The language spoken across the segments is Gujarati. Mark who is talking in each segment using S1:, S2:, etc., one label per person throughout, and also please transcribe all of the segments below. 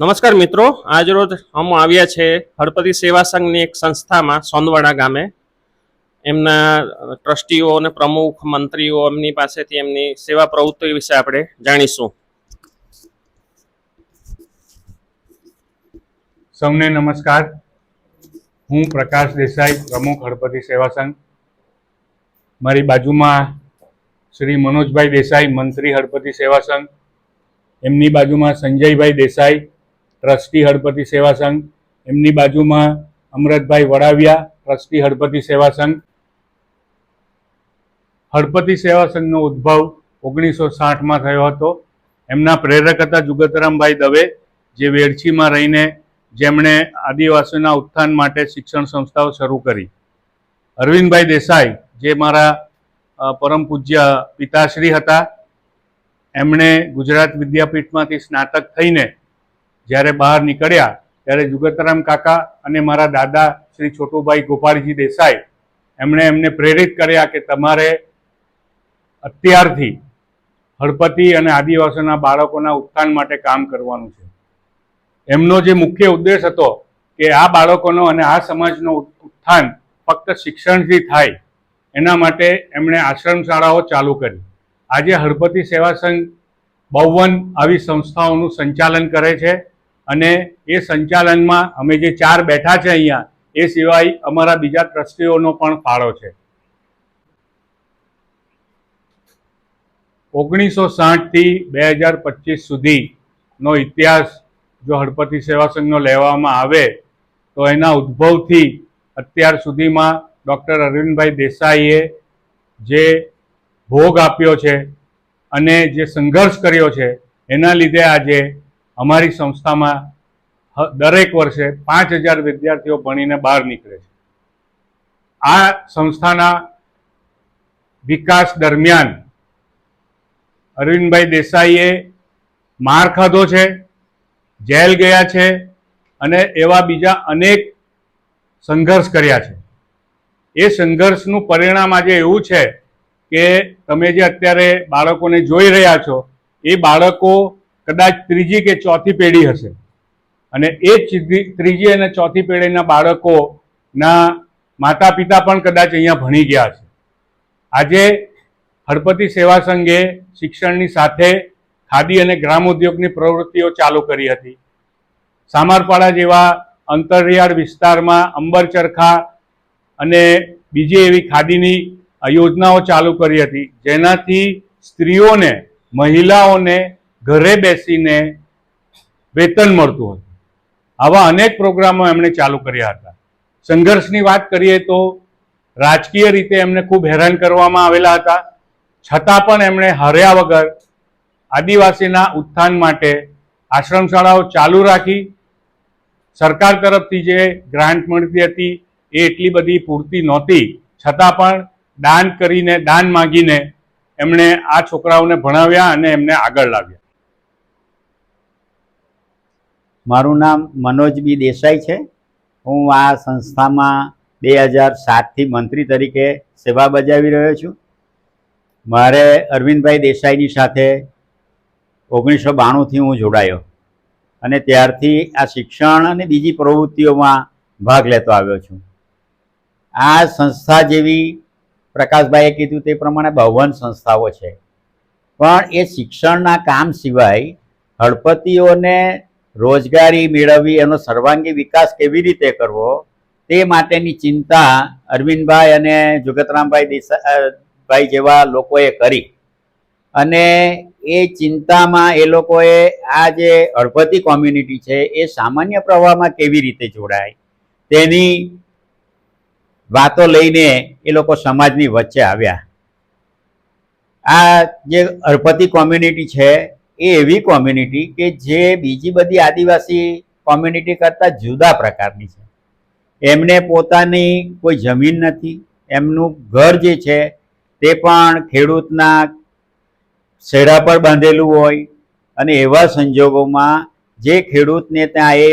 S1: નમસ્કાર મિત્રો. આજરોજ અમે આવ્યા છે હળપતિ સેવા સંઘની એક સંસ્થામાં સોંદવાડા ગામે. એમના ટ્રસ્ટીઓ અને પ્રમુખ મંત્રીઓ એમની પાસેથી એમની સેવા પ્રવૃત્તિ વિશે આપણે જાણીશું.
S2: સૌને નમસ્કાર. હું પ્રકાશ દેસાઈ, પ્રમુખ હળપતિ સેવા સંઘ. મારી બાજુમાં શ્રી મનોજભાઈ દેસાઈ, મંત્રી હળપતિ સેવા સંઘ. એમની બાજુમાં સંજયભાઈ દેસાઈ ટ્રસ્ટી હળપતિ સેવા સંઘ. એમની બાજુમાં અમરતભાઈ વડાવિયા, ટ્રસ્ટી હળપતિ સેવા સંઘ. હળપતિ સેવા સંઘનો ઉદ્ભવ ઓગણીસો સાઠમાં થયો હતો. એમના પ્રેરક હતા જુગતરામભાઈ દવે, જે વેડછીમાં રહીને જેમણે આદિવાસીઓના ઉત્થાન માટે શિક્ષણ સંસ્થાઓ શરૂ કરી. અરવિંદભાઈ દેસાઈ, જે મારા પરમ પૂજ્ય પિતાશ્રી હતા, એમણે ગુજરાત વિદ્યાપીઠમાંથી સ્નાતક થઈને જ્યારે બહાર નીકળ્યા, ત્યારે જુગતરામ કાકા અને મારા દાદા શ્રી છોટુભાઈ ગોપાળજી દેસાઈ, એમણે એમને પ્રેરિત કર્યા કે તમારે અત્યારથી હળપતિ અને આદિવાસીઓના બાળકોના ઉત્થાન માટે કામ કરવાનું છે. એમનો જે મુખ્ય ઉદ્દેશ હતો કે આ બાળકોનો અને આ સમાજનો ઉત્થાન ફક્ત શિક્ષણથી થાય, એના માટે એમણે આશ્રમ શાળાઓ ચાલુ કરી. આજે હળપતિ સેવા સંઘ બાવન આવી સંસ્થાઓનું સંચાલન કરે છે. અને એ સંચાલનમાં અમે જે ચાર બેઠા છે અહીંયા, એ સિવાય અમારા બીજા ટ્રસ્ટીઓનો પણ ફાળો છે. ઓગણીસો સાઠથી બે હજાર પચીસ સુધીનો ઇતિહાસ જો હળપતિ સેવા સંઘનો લેવામાં આવે, તો એના ઉદ્ભવથી અત્યાર સુધીમાં ડૉક્ટર અરવિંદભાઈ દેસાઈએ જે ભોગ આપ્યો છે અને જે સંઘર્ષ કર્યો છે, એના લીધે આજે અમારી સંસ્થામાં દરેક વર્ષે પાંચ હજાર વિદ્યાર્થીઓ ભણીને બહાર નીકળે છે. આ સંસ્થાના વિકાસ દરમિયાન અરવિંદભાઈ દેસાઈએ માર ખાધો છે, જેલ ગયા છે અને એવા બીજા અનેક સંઘર્ષ કર્યા છે. એ સંઘર્ષનું પરિણામ આજે એવું છે કે તમે જે અત્યારે બાળકોને જોઈ રહ્યા છો, એ બાળકો કદાચ ત્રીજી કે ચોથી પેઢી હશે. અને એ ત્રીજી અને ચોથી પેઢીના બાળકોના માતા પિતા પણ કદાચ અહીંયા ભણી ગયા છે આજે હળપતિ સેવા સંઘે શિક્ષણની સાથે ખાદી અને ગ્રામ ઉદ્યોગની પ્રવૃત્તિઓ ચાલુ કરી હતી. સામરપાડા જેવા અંતરિયાળ વિસ્તારમાં અંબર ચરખા અને બીજી એવી ખાદીની યોજનાઓ ચાલુ કરી હતી. જેનાથી સ્ત્રીઓને, મહિલાઓને ઘરે બેસીને વેતન મળતું હતું. આવા અનેક પ્રોગ્રામો એમણે ચાલુ કર્યા હતા. સંઘર્ષની વાત કરીએ તો રાજકીય રીતે એમને ખૂબ હેરાન કરવામાં આવેલા હતા. છતાં પણ એમણે હાર્યા વગર આદિવાસીના ઉત્થાન માટે આશ્રમ શાળાઓ ચાલુ રાખી. સરકાર તરફથી જે ગ્રાન્ટ મળતી હતી એ એટલી બધી પૂરતી નહોતી. છતાં પણ દાન કરીને, દાન માગીને એમણે આ છોકરાઓને ભણાવ્યા અને એમને આગળ લાવ્યા.
S3: મારું નામ મનોજ બી દેસાઈ છે. હું આ સંસ્થામાં બે હજાર સાતથી મંત્રી તરીકે સેવા બજાવી રહ્યો છું. મારે અરવિંદભાઈ દેસાઈની સાથે ઓગણીસો બાણુંથી હું જોડાયો અને ત્યારથી આ શિક્ષણ અને બીજી પ્રવૃત્તિઓમાં ભાગ લેતો આવ્યો છું. આ સંસ્થા જેવી પ્રકાશભાઈએ કીધું તે પ્રમાણે બાવન સંસ્થાઓ છે. પણ એ શિક્ષણના કામ સિવાય હળપતિઓને રોજગારી મેળવવી, એનો સર્વાંગી વિકાસ કેવી રીતે કરવો, તે માટેની ચિંતા અરવિંદભાઈ અને જુગતરામભાઈ દેસાઈભાઈ જેવા લોકોએ કરી. અને એ ચિંતામાં એ લોકોએ આ જે હળપતિ કોમ્યુનિટી છે, એ સામાન્ય પ્રવાહમાં કેવી રીતે જોડાય, તેની વાતો લઈને એ લોકો સમાજની વચ્ચે આવ્યા. આ જે હળપતિ કોમ્યુનિટી છે એ એવી કોમ્યુનિટી કે જે બીજી બધી આદિવાસી કોમ્યુનિટી કરતાં જુદા પ્રકારની છે. એમને પોતાની કોઈ જમીન નથી, એમનું ઘર જે છે તે પણ ખેડૂતના શેરા પર બાંધેલું હોય અને એવા સંજોગોમાં જે ખેડૂતને ત્યાં એ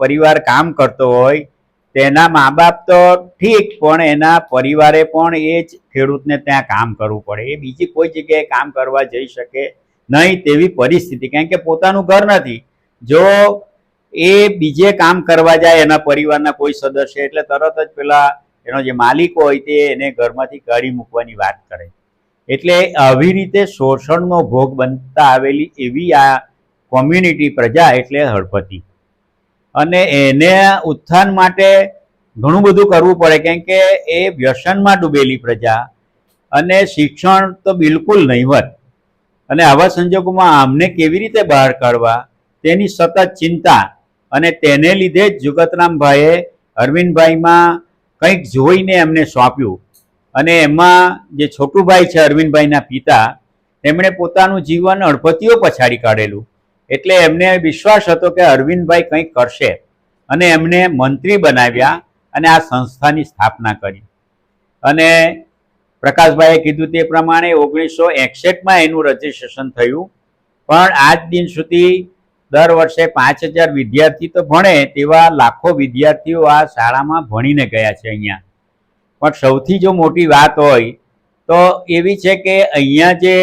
S3: પરિવાર કામ કરતો હોય, તેના મા બાપ તો ઠીક, પણ એના પરિવારે પણ એ જ ખેડૂતને ત્યાં કામ કરવું પડે. એ બીજી કોઈ જગ્યાએ કામ કરવા જઈ શકે નહીં તેવી પરિસ્થિતિ. કારણ કે પોતાનું ઘર નથી. જો એ બીજે કામ કરવા જાય, એના પરિવારના કોઈ સદસ્ય, એટલે તરત જ પેલા એનો જે માલિક હોય તે એને ઘરમાંથી કાઢી મૂકવાની વાત કરે. એટલે આવી રીતે શોષણનો ભોગ બનતા આવેલી એવી આ કોમ્યુનિટી પ્રજા એટલે હળપતિ. અને એને ઉત્થાન માટે ઘણું બધું કરવું પડે, કેમ કે એ વ્યસનમાં ડૂબેલી પ્રજા. અને શિક્ષણ તો બિલકુલ નહીવત. અને આવા સંજોગોમાં આમને કેવી રીતે બહાર કાઢવા તેની સતત ચિંતા અને તેને લીધે જ જુગતરામભાઈએ અરવિંદભાઈમાં કંઈક જોઈને એમને સોંપ્યું. અને એમાં જે છોટુભાઈ છે અરવિંદભાઈના પિતા, તેમણે પોતાનું જીવન અડપતિઓ પછાડી કાઢેલું. એટલે એમને વિશ્વાસ હતો કે અરવિંદભાઈ કંઈક કરશે. અને એમને મંત્રી બનાવ્યા અને આ સંસ્થાની સ્થાપના કરી. અને પ્રકાશભાઈએ કીધું તે પ્રમાણે ઓગણીસો એકસઠમાં એનું રજીસ્ટ્રેશન થયું. પણ આજ દિન સુધી દર વર્ષે પાંચ હજાર વિદ્યાર્થી તો ભણે તેવા લાખો વિદ્યાર્થીઓ આ શાળામાં ભણીને ગયા છે અહીંયા. પણ સૌથી જો મોટી વાત હોય તો એવી છે કે અહીંયા જે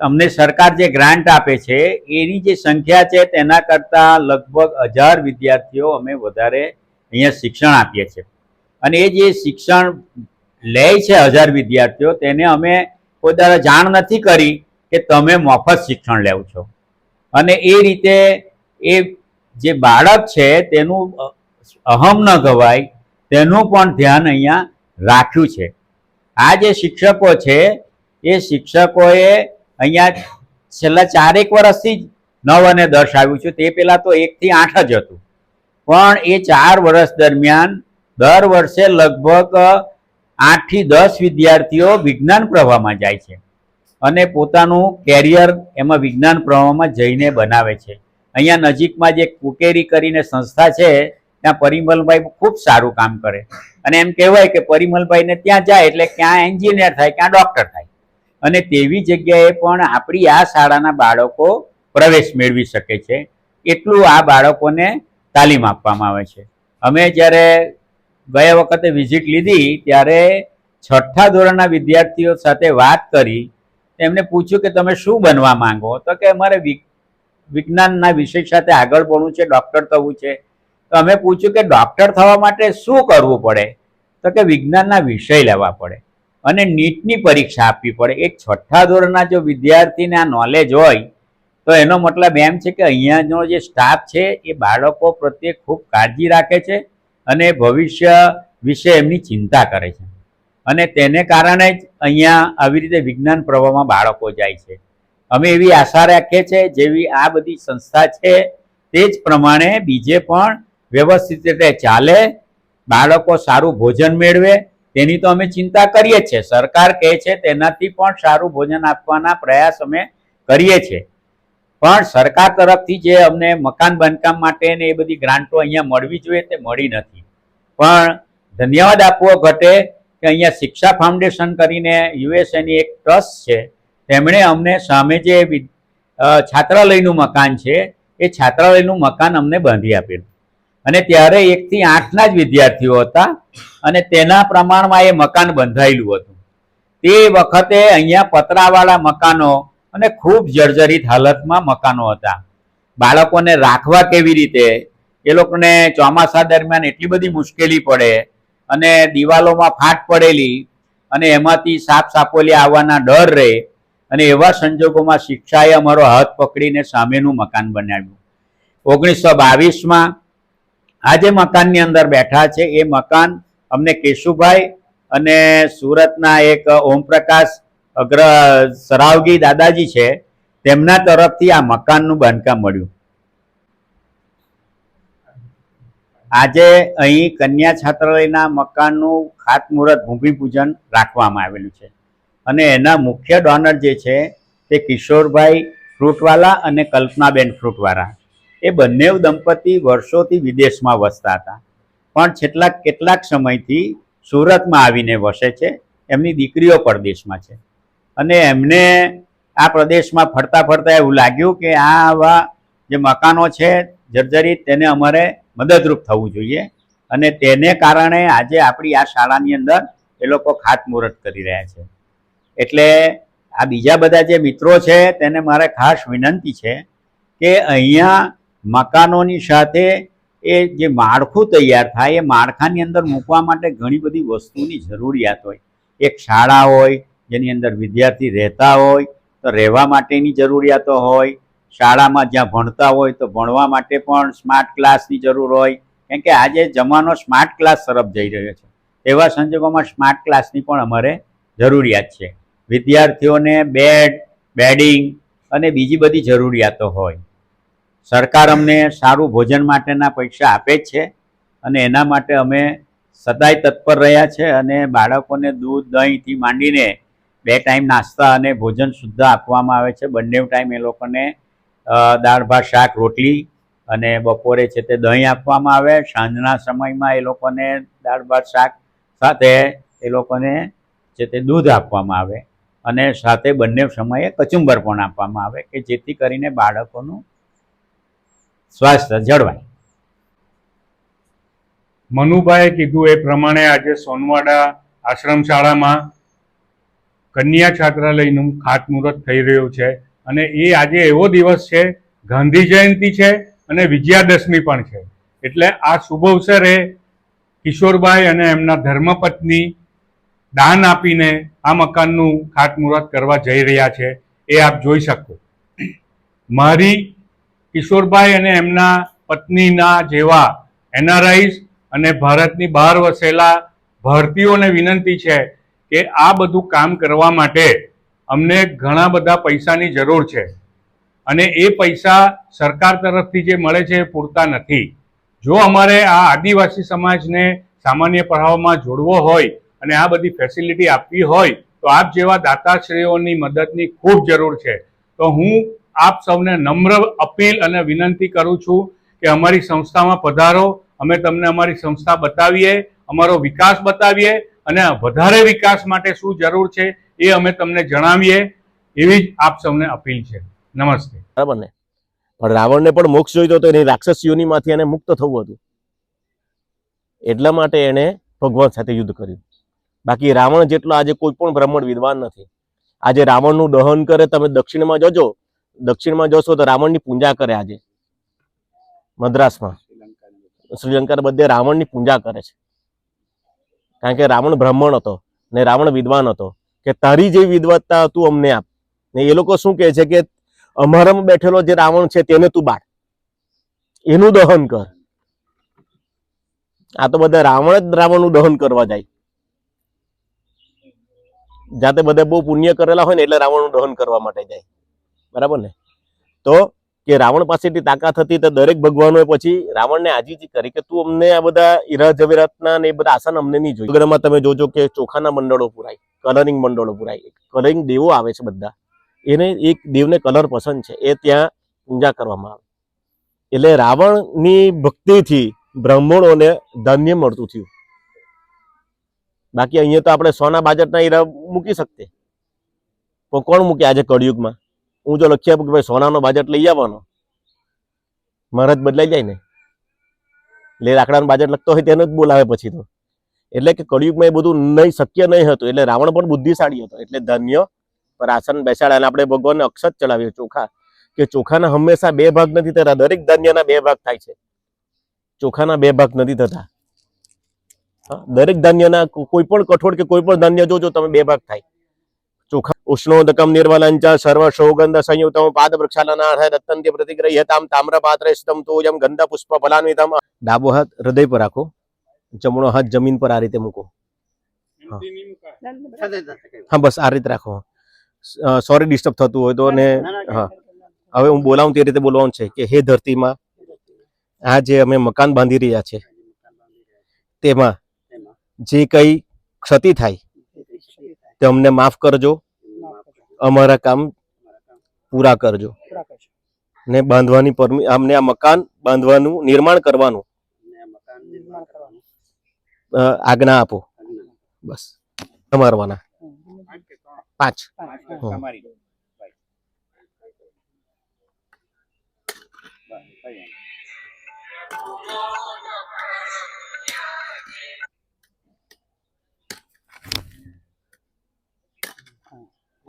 S3: અમને સરકાર જે ગ્રાન્ટ આપે છે, એની જે સંખ્યા છે તેના કરતાં લગભગ હજાર વિદ્યાર્થીઓ અમે વધારે અહીંયા શિક્ષણ આપીએ છીએ. અને એ જે શિક્ષણ લે છે હજાર વિદ્યાર્થીઓ, તેને અમે કોઈ દ્વારા જાણ નથી કરી કે તમે મફત શિક્ષણ લેવ છો. અને એ રીતે એ જે બાળક છે, તેનું અહમ ન ગવાય, તેનું પણ ધ્યાન અહીંયા રાખ્યું છે. આ જે શિક્ષકો છે, એ શિક્ષકોએ અહીંયા છેલ્લા ચારેક વર્ષથી જ નવ અને દસ આવ્યું છે, તે પહેલાં તો એકથી આઠ જ હતું. પણ એ ચાર વર્ષ દરમિયાન દર વર્ષે લગભગ આઠથી દસ વિદ્યાર્થીઓ વિજ્ઞાન પ્રવાહમાં જાય છે અને પોતાનું કેરિયર એમાં વિજ્ઞાન પ્રવાહમાં જઈને બનાવે છે. અહીંયા નજીકમાં જે કુકેરી કરીને સંસ્થા છે, ત્યાં પરિમલભાઈ ખૂબ સારું કામ કરે. અને એમ કહેવાય કે પરિમલભાઈને ત્યાં જાય એટલે ક્યાં એન્જિનિયર થાય, ક્યાં ડૉક્ટર થાય. અને તેવી જગ્યાએ પણ આપણી આ શાળાના બાળકો પ્રવેશ મેળવી શકે છે. એટલું આ બાળકોને તાલીમ આપવામાં આવે છે. અમે જ્યારે ગયા વખતે વિઝિટ લીધી, ત્યારે છઠ્ઠા ધોરણના વિદ્યાર્થીઓ સાથે વાત કરી. એમને પૂછ્યું કે તમે શું બનવા માંગો? તો કે અમારે વિજ્ઞાનના વિષય સાથે આગળ ભણવું છે ડૉક્ટર થવું છે. તો અમે પૂછ્યું કે ડૉક્ટર થવા માટે શું કરવું પડે? તો કે વિજ્ઞાનના વિષય લેવા પડે. અને નીટની પરીક્ષા આપવી પડે. એક છઠ્ઠા ધોરણના જો વિદ્યાર્થીને આ નોલેજ હોય, તો એનો મતલબ એમ છે કે અહીંયાનો જે સ્ટાફ છે, એ બાળકો પ્રત્યે ખૂબ કાળજી રાખે છે. અને ભવિષ્ય વિશે એમની ચિંતા કરે છે. અને તેને કારણે જ અહીંયા આવી રીતે વિજ્ઞાન પ્રવાહમાં બાળકો જાય છે. અમે એવી આશા રાખીએ છીએ, જેવી આ બધી સંસ્થા છે, તે જ પ્રમાણે બીજે પણ વ્યવસ્થિત રીતે ચાલે, બાળકો સારું ભોજન મેળવે, તેની તો અમે ચિંતા કરીએ છીએ. સરકાર કહે છે તેનાથી પણ સારું ભોજન આપવાના પ્રયાસ અમે કરીએ છીએ. પણ સરકાર તરફથી જે અમને મકાન બાંધકામ માટે ને એ બધી ગ્રાન્ટો અહીંયા મળવી જોઈએ તે મળી નથી. પણ ધન્યવાદ આપવો ઘટે કે અહીંયા શિક્ષા ફાઉન્ડેશન કરીને યુએસએની એક ટ્રસ્ટ છે, તેમણે અમને સામે જે છાત્રાલયનું મકાન છે, એ છાત્રાલયનું મકાન અમને બાંધી આપેલું. અને ત્યારે એકથી આઠના જ વિદ્યાર્થીઓ હતા અને તેના પ્રમાણમાં એ મકાન બંધાયેલું હતું. તે વખતે અહીંયા પતરાવાળા મકાનો અને ખૂબ જર્જરિત હાલતમાં મકાનો હતા. બાળકોને રાખવા કેવી રીતે એ લોકોને ચોમાસા દરમિયાન એટલી બધી મુશ્કેલી પડે અને દિવાલોમાં ફાટ પડેલી અને એમાંથી સાપ સાપોલી આવવાના ડર રહે અને એવા સંજોગોમાં શિક્ષાએ અમારો હાથ પકડીને સામેનું મકાન બનાવ્યું. ઓગણીસો બાવીસમાં આ જે મકાનની અંદર બેઠા છે. એ મકાન અમને કેશુભાઈ અને સુરતના એક ઓમપ્રકાશ અગ્ર, સરાવગી દાદાજી છે. તેમના તરફથી આ મકાનનું બાંધકામ મળ્યું. આજે અહીં કન્યા છાત્રાલયના મકાનનું ખાતમુહૂર્ત ભૂમિપૂજન રાખવામાં આવેલું છે. અને એના મુખ્ય ડોનર જે છે તે કિશોરભાઈ ફ્રૂટવાલા અને કલ્પનાબેન ફ્રૂટવાળા એ બંને દંપતી વર્ષોથી વિદેશમાં વસતા હતા. પણ છેલ્લા કેટલાક સમયથી સુરતમાં આવીને વસે છે. એમની દીકરીઓ પરદેશમાં છે. અને એમને આ પ્રદેશમાં ફરતા ફરતા એવું લાગ્યું કે આ આવા જે મકાનો છે જર્જરિત તેને અમારે મદદરૂપ થવું જોઈએ અને તેને કારણે આજે આપણી આ શાળાની અંદર એ લોકો ખાતમુહૂર્ત કરી રહ્યા છે. એટલે આ બીજા બધા જે મિત્રો છે તેને મારે ખાસ વિનંતી છે કે અહીંયા મકાનોની સાથે એ જે માળખું તૈયાર થાય એ માળખાની અંદર મૂકવા માટે ઘણી બધી વસ્તુની જરૂરિયાત હોય. એક શાળા હોય, જેની અંદર વિદ્યાર્થી રહેતા હોય, તો રહેવા માટેની જરૂરિયાતો હોય શાળામાં જ્યાં ભણતા હોય તો ભણવા માટે પણ સ્માર્ટ ક્લાસની જરૂર હોય. કેમ કે આજે જમાનો સ્માર્ટ ક્લાસ તરફ જઈ રહ્યો છે. એવા સંજોગોમાં સ્માર્ટ ક્લાસની પણ અમારે જરૂરિયાત છે. વિદ્યાર્થીઓને બેડ બેડિંગ અને બીજી બધી જરૂરિયાતો હોય. સરકાર અમને સારું ભોજન માટેના પૈસા આપે જ છે અને એના માટે અમે સદાય તત્પર રહ્યા છે અને બાળકોને દૂધ, દહીંથી માંડીને બે ટાઈમ નાસ્તા અને ભોજન સુદ્ધા આપવામાં આવે છે. બંને ટાઈમ એ લોકોને દાળ, ભાત, શાક, રોટલી અને બપોરે છે તે દહીં આપવામાં આવે. સાંજના સમયમાં એ લોકોને દાળ, ભાત, શાક સાથે એ લોકોને છે તે દૂધ આપવામાં આવે અને સાથે બંને સમયે કચુંબર પણ આપવામાં આવે કે જેથી કરીને બાળકોનું સ્વાસ્થ્ય જળવાય.
S2: મનુભાઈએ કીધું એ પ્રમાણે આજે સોનવાડા આશ્રમ શાળામાં કન્યા છાત્રાલયનું ખાતમુહૂર્ત થઈ રહ્યું છે. અને એ આજે એવો દિવસ છે, ગાંધી જયંતિ છે અને વિજયાદશમી પણ છે. એટલે આ શુભ અવસરે કિશોરભાઈ અને એમના ધર્મપત્ની દાન આપીને આ મકાનનું ખાતમુહૂર્ત કરવા જઈ રહ્યા છે, એ આપ જોઈ શકો. મારી કિશોરભાઈ અને એમના પત્નીના જેવા એનઆરઆઈસ અને ભારતની બહાર વસેલા ભારતીયોને વિનંતી છે કે આ બધું કામ કરવા માટે અમને ઘણા બધા પૈસાની જરૂર છે. અને એ પૈસા સરકાર તરફથી જે મળે છે એ પૂરતા નથી. જો અમારે આ આદિવાસી સમાજને સામાન્ય પઢાવવામાં જોડવો હોય અને આ બધી ફેસિલિટી આપવી હોય, તો આપ જેવા દાતાશ્રીઓની મદદની ખૂબ જરૂર છે. તો હું આપ સૌને નમ્ર અપીલ અને વિનંતી કરું છું કે અમારી સંસ્થામાં પધારો, અમે તમને અમારી સંસ્થા બતાવીએ, અમારો વિકાસ બતાવીએ અને વધારે વિકાસ માટે શું જરૂર છે એ અમે તમને જણાવીએ એવી જ આપ સૌને અપીલ છે. નમસ્તે.
S4: બરાબર ને? પણ રાવણને પણ મોક્ષ જોઈતો હતો, એની રાક્ષસ યોનીમાંથી એને મુક્ત થવું હતું. એટલા માટે એણે ભગવાન સાથે યુદ્ધ કર્યું. બાકી રાવણ જેટલો આજે કોઈ પણ બ્રાહ્મણ વિદ્વાન નથી. આજે રાવણનું દહન કરે, તમે દક્ષિણમાં જજો. દક્ષિણમાં જશો તો રાવણની પૂજા કરે આજે. મદ્રાસમાં. શ્રીલંકા બધે રાવણની પૂજા કરે છે. કારણ કે રાવણ બ્રાહ્મણ હતો ને રાવણ વિદ્વાન હતો. કે તારી જે વિદવત્તા તું અમને આપ. ને એ લોકો શું કહે છે કે અમારામાં બેઠેલો જે રાવણ છે તેને તું બાળ. એનું દહન કર. આ તો બધા રાવણ જ રાવણનું દહન કરવા જાય. જાતે બધા બહુ પુણ્ય કરેલા હોય ને એટલે રાવણનું દહન કરવા માટે જાય. બરાબર ને? તો કે રાવણ પાસેથી તાકાત હતી તો દરેક ભગવાનોએ પછી રાવણને આજીજી કરી કે તું અમને આ બધા ઈરા જવેરાતના ને એ બધા આસન અમને નહીં જોઈએ પ્રોગ્રામમાં તમે જોજો કે ચોખાના મંડળો પુરાય, કલરિંગ મંડળો પુરાય. કલરિંગ દેવો આવે છે બધા. એને એક દેવને કલર પસંદ છે. એ ત્યાં પૂજા કરવામાં આવે. એટલે રાવણની ભક્તિથી બ્રાહ્મણોને ધાન્ય મળતું થયું. બાકી અહીંયા તો આપણે સોના બાજટના હીરા મૂકી શકતે પણ કોણ મૂકે આજે કળિયુગમાં? હું જો લખી આપું કે ભાઈ સોનાનો બજેટ લઈ આવવાનો, મહારાજ બદલાઈ જાય ને. એટલે લાકડાનો બજેટ લખતો હોય તેને જ બોલાવે પછી તો. એટલે કે કળિયુગમાં એ બધું નહીં, શક્ય નહીં હતું. એટલે રાવણ પણ બુદ્ધિશાળી હતો. એટલે ધન્ય પર આસન બેસાડે અને આપણે ભગવાનને અક્ષત ચડાવીએ ચોખા. કે ચોખાના હંમેશા બે ભાગ નથી થતા. દરેક ધાન્યના બે ભાગ થાય છે. ચોખાના બે ભાગ નથી થતા. દરેક ધાન્યના કોઈ પણ કઠોળ કે કોઈ પણ ધાન્ય જોજો, તમે બે ભાગ થાય. ઉષ્ણોદકમ નિર્મલંચ સર્વ સૌગંધ સંયુક્તમ પાદ વૃક્ષાલના દત્તંત્ય પ્રતિગ્રહ્યતામ તામ્ર પાત્ર સ્તમ તોજમ ગંધ પુષ્પ ફલાન્વિતમ ડાબો હાથ હૃદય પર રાખો, જમણો હાથ જમીન પર આ રીતે મૂકો. હા. બસ આ રીતે રાખો. સોરી ડિસ્ટર્બ થતું હોય તો ને, હા. હવે હું બોલાવું તે રીતે બોલવાનું છે કે, હે ધરતીમાં, આ જે અમે મકાન બાંધી રહ્યા છે, તેમાં જે કઈ ક્ષતિ થાય, તે અમને માફ કરજો. અમારા કામ પૂરા કરજો. ને બાંધવાની પરમિ અમને આ મકાન બાંધવાનું નિર્માણ કરવાનું. આજ્ઞા આપો. બસ. તમારવાના પાંચ.
S3: તમારી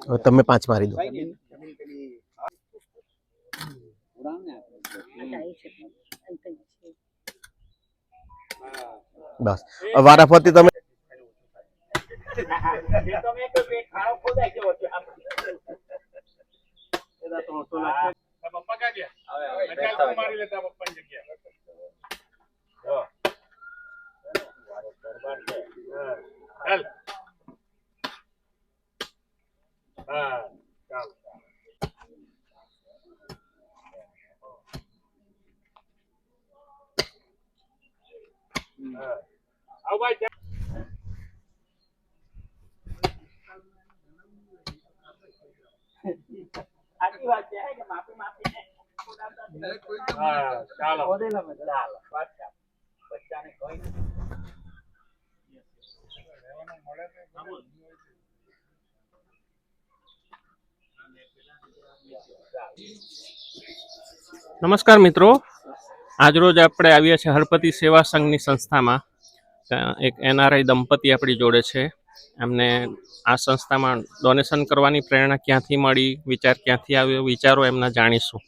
S4: હવે તમે પાંચ મારી દો
S5: ઉડાવને આપણે.
S4: બસ હવે વારાફરતી તમે
S2: પપ્પા ક્યાં ગયા મારી લેતા પપ્પાની જગ્યા ચાલ હા ચાલ હા આવ ભાઈ હા ચાલો.
S1: નમસ્કાર મિત્રો. આજરોજ આપણે આવ્યા છીએ હરપતિ સેવા સંઘની સંસ્થામાં. એક એનઆરઆઈ દંપતી આપણી જોડે છે. એમને આ સંસ્થામાં ડોનેશન કરવાની પ્રેરણા ક્યાંથી મળી વિચાર ક્યાંથી આવ્યો વિચારો એમના જાણીશું.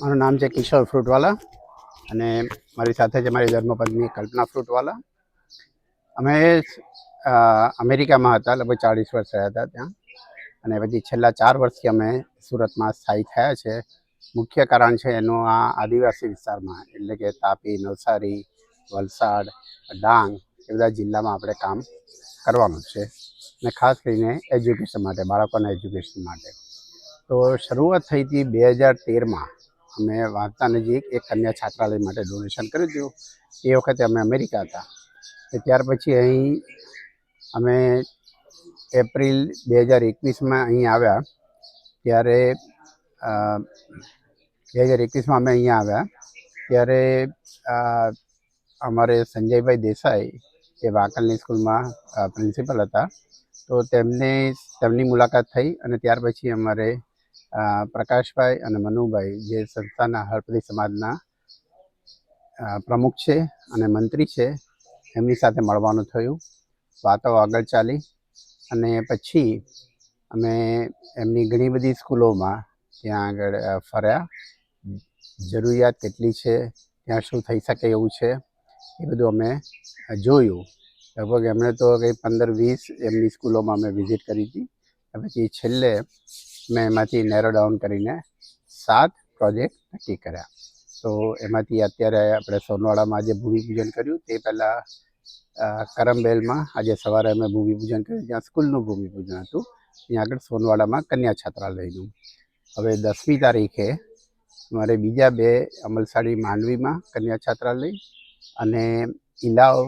S5: મારું નામ છે કિશોર ફ્રૂટવાલા અને મારી સાથે છે મારી ધર્મપત્ની કલ્પના ફ્રૂટવાલા. અમે અમેરિકામાં હતા, લગભગ ચાળીસ વર્ષ રહ્યા હતા ત્યાં. અને પછી છેલ્લા ચાર વર્ષથી અમે સુરતમાં સ્થાયી થયા છે. મુખ્ય કારણ છે એનું આ આદિવાસી વિસ્તારમાં, એટલે કે તાપી, નવસારી, વલસાડ, ડાંગ, એ બધા જિલ્લામાં આપણે કામ કરવાનું છે. અને ખાસ કરીને એજ્યુકેશન માટે, બાળકોના એજ્યુકેશન માટે. તો શરૂઆત થઈ હતી બે હજાર તેરમાં. અમે વાંકતા નજીક એક કન્યા છાત્રાલય માટે ડોનેશન કર્યું હતું. એ વખતે અમે અમેરિકા હતા. ત્યાર પછી અહીં અમે એપ્રિલ બે હજાર એકવીસમાં અહીં આવ્યા. ત્યારે બે હજાર એકવીસમાં અમે અહીંયા આવ્યા. ત્યારે અમારે સંજયભાઈ દેસાઈ, એ વાંકલની સ્કૂલમાં પ્રિન્સિપલ હતા. તો તેમને, તેમની મુલાકાત થઈ અને ત્યાર પછી અમારે પ્રકાશભાઈ અને મનુભાઈ જે સંસ્થાના હળપતિ સમાજના પ્રમુખ છે અને મંત્રી છે, એમની સાથે મળવાનું થયું. વાતો આગળ ચાલી અને પછી અમે એમની ઘણી બધી સ્કૂલોમાં ત્યાં આગળ ફર્યા. જરૂરિયાત કેટલી છે, ત્યાં શું થઈ શકે એવું છે, એ બધું અમે જોયું. લગભગ એમણે તો કંઈ પંદર વીસ એમની સ્કૂલોમાં અમે વિઝિટ કરી હતી. પછી છેલ્લે મેં એમાંથી નેરો ડાઉન કરીને સાત પ્રોજેક્ટ નક્કી કર્યા. તો એમાંથી અત્યારે આપણે સોનવાડામાં જે ભૂમિપૂજન કર્યું. તે પહેલાં કરમબેલમાં આજે સવારે અમે ભૂમિપૂજન કર્યું. ત્યાં સ્કૂલનું ભૂમિપૂજન હતું. ત્યાં આગળ સોનવાડામાં કન્યા છાત્રાલયનું. હવે દસમી તારીખે મારે બીજા બે અમલસાડી માંડવીમાં કન્યા છાત્રાલય અને ઇલાવ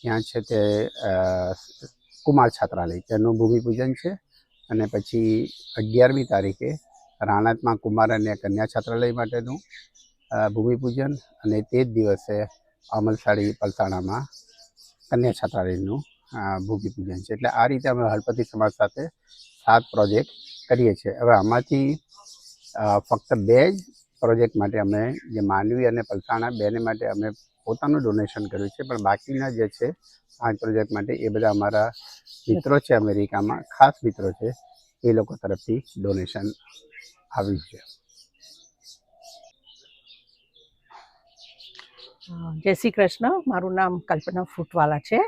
S5: ત્યાં છે તે કુમાર છાત્રાલય. તેનું ભૂમિપૂજન છે. અને પછી અગિયારમી તારીખે રાણતમાં કુમાર અને કન્યા છાત્રાલય માટેનું ભૂમિપૂજન અને તે જ દિવસે અમલસાડી પલસાણામાં કન્યા છાત્રાલયનું ભૂમિપૂજન છે. એટલે આ રીતે અમે હળપતિ સમાજ સાથે સાત પ્રોજેક્ટ કરીએ છીએ. હવે આમાંથી ફક્ત બે જ પ્રોજેક્ટ માટે અમે જે માંડવી અને પલસાણા બેને માટે અમે પોતાનું ડોનેશન કર્યું છે, પણ બાકીના જે છે, પાંચ પ્રોજેક્ટ માટે એ બધા અમારા મિત્રો છે અમેરિકામાં, ખાસ મિત્રો છે, એ લોકો તરફથી ડોનેશન આવ્યું છે.
S6: જય શ્રી કૃષ્ણ. મારું નામ કલ્પના ફૂટવાલા છે.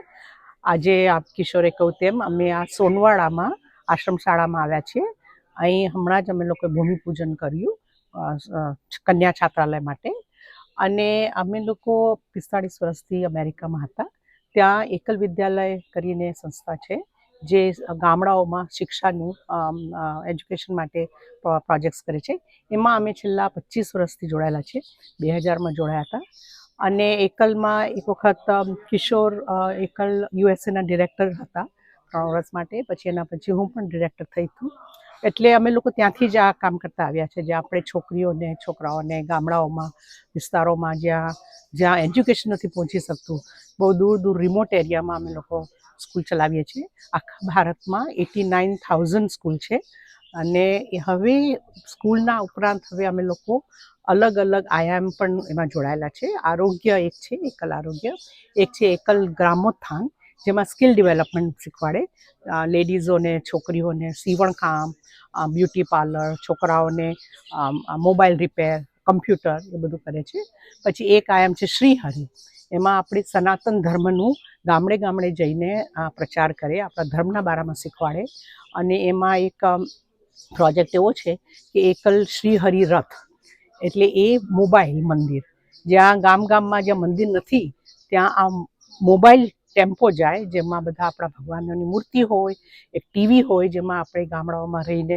S6: આજે આપ કિશોરે કહું તેમ, અમે આ સોનવાડામાં આશ્રમ શાળામાં આવ્યા છીએ. અહીં હમણાં જ અમે લોકોએ ભૂમિપૂજન કર્યું. કન્યા છાત્રાલય માટે. અને અમે લોકો પિસ્તાળીસ વર્ષથી અમેરિકામાં હતા. ત્યાં એકલ વિદ્યાલય કરીને સંસ્થા છે, જે ગામડાઓમાં શિક્ષાનું એજ્યુકેશન માટે પ્રોજેક્ટ્સ કરે છે. એમાં અમે છેલ્લા પચીસ વર્ષથી જોડાયેલા છે બે હજારમાં જોડાયા હતા. અને એકલમાં એક વખત કિશોર એકલ યુએસએના ડિરેક્ટર હતા ત્રણ વર્ષ માટે. પછી એના પછી હું પણ ડિરેક્ટર થઈ છું. એટલે અમે લોકો ત્યાંથી જ આ કામ કરતા આવ્યા છે. જ્યાં આપણે છોકરીઓને, છોકરાઓને, ગામડાઓમાં, વિસ્તારોમાં જ્યાં જ્યાં એજ્યુકેશન નથી પહોંચી શકતું, બહુ દૂર દૂર રિમોટ એરિયામાં અમે લોકો સ્કૂલ ચલાવીએ છીએ. આખા ભારતમાં એટી નાઇન થાઉઝન્ડ સ્કૂલ છે. અને હવે સ્કૂલના ઉપરાંત હવે અમે લોકો અલગ અલગ આયામ પણ એમાં જોડાયેલા છે. આરોગ્ય એક છે, એકલ આરોગ્ય. એક છે એકલ ગ્રામોત્થાન. જેમાં સ્કિલ ડેવલપમેન્ટ શીખવાડે. લેડીઝોને, છોકરીઓને સીવણકામ બ્યુટી પાર્લર, છોકરાઓને મોબાઈલ રિપેર, કમ્પ્યુટર એ બધું કરે છે. પછી એક આયામ છે શ્રીહરિ. એમાં આપણે સનાતન ધર્મનું ગામડે ગામડે જઈને પ્રચાર કરે, આપણા ધર્મના બારામાં શીખવાડે. અને એમાં એક પ્રોજેક્ટ એવો છે કે એકલ શ્રીહરિ રથ. એટલે એ મોબાઈલ મંદિર. જ્યાં ગામ ગામમાં જ્યાં મંદિર નથી, ત્યાં આ મોબાઈલ ટેમ્પો જાય, જેમાં બધા આપણા ભગવાનોની મૂર્તિ હોય, એક ટીવી હોય, જેમાં આપણે ગામડાઓમાં રહીને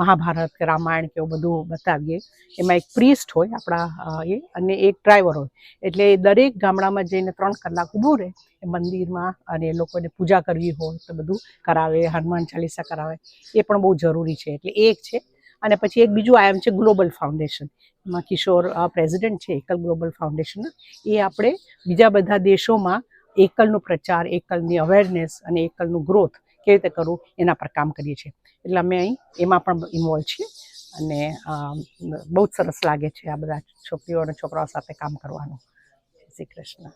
S6: મહાભારત કે રામાયણ કે એવું બધું બતાવીએ, એમાં એક પ્રિસ્ટ હોય આપણા એ અને એક ડ્રાઈવર હોય. એટલે એ દરેક ગામડામાં જઈને ત્રણ કલાક ઊભું રહે, એ મંદિરમાં અને એ લોકોને પૂજા કરવી હોય તો બધું કરાવે, હનુમાન ચાલીસા કરાવે, એ પણ બહુ જરૂરી છે. એટલે એક છે, અને પછી એક બીજું આયામ છે ગ્લોબલ ફાઉન્ડેશન એમાં કિશોર પ્રેસિડેન્ટ છે, એકલ ગ્લોબલ ફાઉન્ડેશન એ આપણે બીજા બધા દેશોમાં એકલનો પ્રચાર, એકલની અવેરનેસ અને એકલનું ગ્રોથ કેવી રીતે કરવું એના પર કામ કરીએ છીએ. એટલે અમે અહીં એમાં પણ ઇન્વોલ્વ છીએ અને બહુ જ સરસ લાગે છે આ બધા છોકરીઓ અને છોકરાઓ સાથે કામ કરવાનું. શ્રી કૃષ્ણ.